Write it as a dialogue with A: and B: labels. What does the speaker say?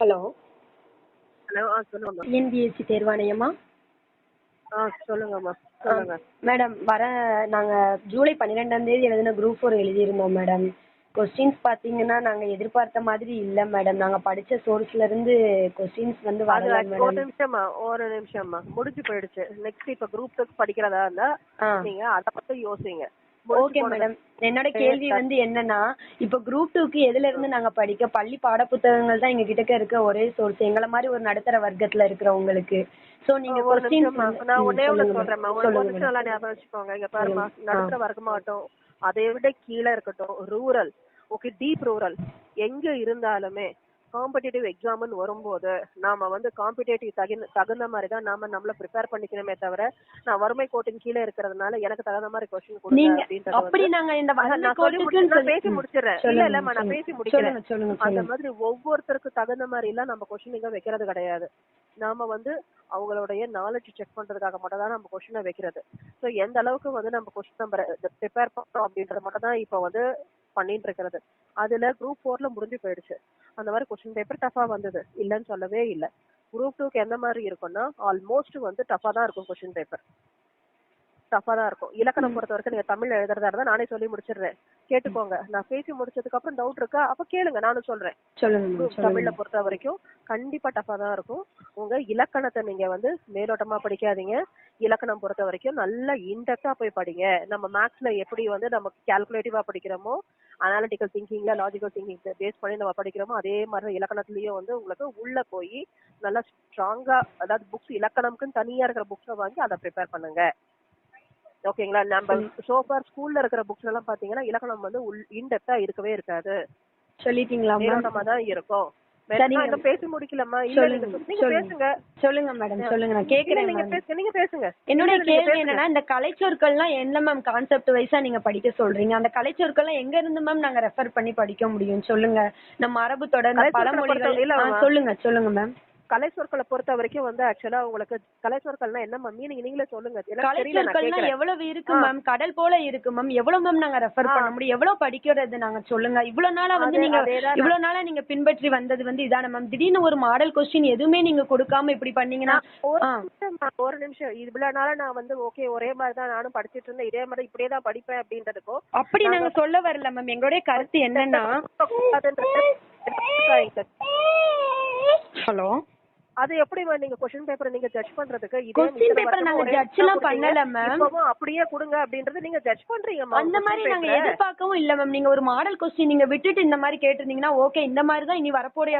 A: Hello.
B: Hello ஆ சொல்லுங்கம்மா.
A: TNPSC தேர்வாணையமா?
B: ஆ சொல்லுங்கம்மா சொல்லுங்க.
A: மேடம் வர நாங்கள் ஜூலை பன்னிரெண்டாம் தேதி எழுதின குரூப் ஃபோர் எழுதியிருந்தோம் மேடம். கொஸ்டின்ஸ் பார்த்தீங்கன்னா நாங்கள் எதிர்பார்த்த மாதிரி இல்லை மேடம். நாங்கள் படித்த சோர்ஸ்லேருந்து கொஸ்டின்ஸ் வந்து
B: அது
A: வரல
B: ஒரு
A: மேடம்.
B: நிமிஷம்மா ஒரு நிமிஷம்மா. முடிஞ்சு போயிடுச்சு. நெக்ஸ்ட் இப்ப குரூப் டூ படிக்கிறதா இருந்தா
A: ஆ.
B: நீங்க அத பத்தி யோசிங்க.
A: ஓகே மேடம் என்னோட கேள்வி வந்து என்னன்னா இப்போ குரூப் டூக்கு எதுல இருந்து நாங்க படிக்க பள்ளி பாட புத்தகங்கள் தான் எங்க கிட்ட இருக்க ஒரே சோர்ஸ் எங்களை மாதிரி ஒரு நடுத்தர வர்க்கத்துல இருக்கிறவங்களுக்கு. சோ நீங்க
B: நான் ஒன்னே ஒண்ணு நிமிஷம் நல்லா ஞாபகம் வச்சுக்கோங்க. இங்க பாருமா நடுத்தர வர்க்கமாகட்டும் அதை விட கீழே இருக்கட்டும். ரூரல் ஓகே டீப் ரூரல் எங்க இருந்தாலுமே காம்படிட்டிவ் எக்ஸாம்னு வரும்போது நாம வந்து காம்படிட்டிவ் தகுந்த தகுந்த மாதிரி தான் நாம நம்மள ப்ரிப்பேர் பண்ணிக்கணுமே தவிர நான் வறுமை கோட்டின் கீழே இருக்கிறதுனால எனக்கு தகுந்த மாதிரி கொஸ்டின் கொடுங்க அப்படின்றது நான் பேசி. முடிச்சிடுறேன். இல்ல இல்லம்மா நான். பேசி முடிக்கிறேன். அந்த மாதிரி ஒவ்வொருத்தருக்கு தகுந்த மாதிரி எல்லாம் நம்ம கொஸ்டின் இங்க வைக்கிறது கிடையாது. நாம வந்து அவங்களுடைய நாலேஜ் செக் பண்றதுக்காக மட்டும் தான் நம்ம கொஸ்டினை வைக்கிறது. ஸோ எந்த அளவுக்கு வந்து நம்ம கொஸ்டின் நம்ம ப்ரிப்பேர் பண்றோம் அப்படின்றது மட்டும் தான் இப்போ வந்து பண்ணிட்டு இருக்கிறது. அதுல குரூப் ஃபோர்ல முடிஞ்சு போயிடுச்சு. அந்த மாதிரி கொஸ்டின் பேப்பர் டஃபா வந்தது. இல்லைன்னு சொல்லவே இல்லை. குரூப் டூக்கு எந்த மாதிரி இருக்கும்னா ஆல்மோஸ்ட் வந்து டஃபா தான் இருக்கும் கொஸ்டின் பேப்பர் டஃபா தான் இருக்கும். இலக்கணம் பொறுத்த வரைக்கும் நீங்க தமிழ் எழுதுறதா இருந்தா நானே சொல்லி முடிச்சிடுறேன். கேட்டுக்கோங்க. நான் பேசி முடிச்சதுக்கு அப்புறம் டவுட் இருக்கா? அப்ப கேளுங்க. நானும் சொல்றேன். தமிழ்ல பொறுத்த வரைக்கும் கண்டிப்பா டஃபா தான் இருக்கும். உங்க இலக்கணத்தை நீங்க வந்து மேலோட்டமா படிக்காதீங்க. இலக்கணம் பொறுத்த வரைக்கும் நல்லா இன்டெப்தா போய் படிங்க. நம்ம மேக்ஸ்ல எப்படி வந்து நம்ம கால்குலேட்டிவா படிக்கிறோமோ அனாலிட்டிக்கல் திங்கிங்ல லாஜிக்கல் திங்கிங் பேஸ் பண்ணி நம்ம படிக்கிறோமோ அதே மாதிரி இலக்கணத்துலயும் வந்து உங்களுக்கு உள்ள போய் நல்லா ஸ்ட்ராங்கா அதாவது புக்ஸ் இலக்கணம்க்குன்னு தனியா இருக்கிற புக்ஸை வாங்கி அதை ப்ரிப்பேர் பண்ணுங்க. ஓகேங்களா நம்ம சோஃபார் ஸ்கூல்ல இருக்கிற புக்ஸ் எல்லாம் பாத்தீங்கன்னா இலக்கணம் வந்து இன்டெப்தா இருக்கவே இருக்காது.
A: சொல்லிட்டீங்களா
B: தான் இருக்கும். இன்னும் பேசி முடிக்கலம்மா. இல்ல
A: சொல்லுங்க.
B: பேசுங்க.
A: சொல்லுங்க மேடம் சொல்லுங்க. நான் கேக்குறேன்
B: நீங்க பேசுங்க நீங்க பேசுங்க. நீங்க
A: கேள்வி. என்னன்னா இந்த கலைச்சொற்கள்லாம் என்ன மேம் கான்செப்ட் வைஸா நீங்க படிக்க சொல்றீங்க? அந்த கலைச்சொற்கள்லாம் எங்க இருந்து மேம் நாங்க ரெஃபர் பண்ணி படிக்க முடியும்? சொல்லுங்க. நம்ம மரபு தொடர் இந்த
B: கலைச்சொற்களை
A: பழமொழிகள். சொல்லுங்க சொல்லுங்க மேம்
B: கலை சொற்களை பொறுத்த வரைக்கும் வந்து ஆக்சுவலா உங்களுக்கு கலை சொற்கள்னா என்ன மீனிங் நீங்களே சொல்லுங்க.
A: கலைச்சொற்கள்லாம்
B: கேக்குறேன்.
A: எவ்வளவு இருக்கு மேம் கடல் போல இருக்கு மேம் எவ்வளவு மேம் நாங்க ரெஃபர் பண்ண முடியும்? எவ்வளவு படிக்கிறது நாங்க சொல்லுங்க. இவ்வளவு நாளா வந்து நீங்க இவ்வளவு நாளா நீங்க பின்பற்றி வந்தது வந்து இதான மேம் திடீர்னு ஒரு மாடல் கொஸ்டின் எதுவுமே நீங்க கொடுக்காம இப்படி பண்ணீங்கன்னா
B: ஒரு
A: ஆ.
B: நிமிஷம் ஒரு நிமிஷம். இவ்வளவு நாளா நான் வந்து ஓகே ஒரே மாதிரி தான் நானும் படிச்சிட்டு இருந்தேன். இதே மாதிரி இப்படியே தான் படிப்பேன் அப்படின்றதுக்கும்
A: அப்படி நாங்க சொல்ல வரல மேம் எங்களுடைய கருத்து என்னன்னா ஹலோ?
B: அது எப்படி மேம் நீங்க கொஸ்டின் பேப்பர் நீங்க ஜட்ஜ் பண்றதுக்கு
A: paper
B: வருஷமா
A: நாங்க
B: தான்
A: எல்லாம். பண்ணல.
B: இப்பவும் அப்படியே கொடுங்க அப்படின்றது நீங்க ஜட்ஜ் பண்றீங்க
A: அந்த மாதிரி நாங்க எதிர்பார்க்கவும் இல்ல மேம் நீங்க ஒரு மாடல் கொஸ்டின் நீங்க விட்டுட்டு இந்த மாதிரி கேட்டிருந்தீங்கன்னா ஓகே இந்த மாதிரி தான் இனி வரப்போற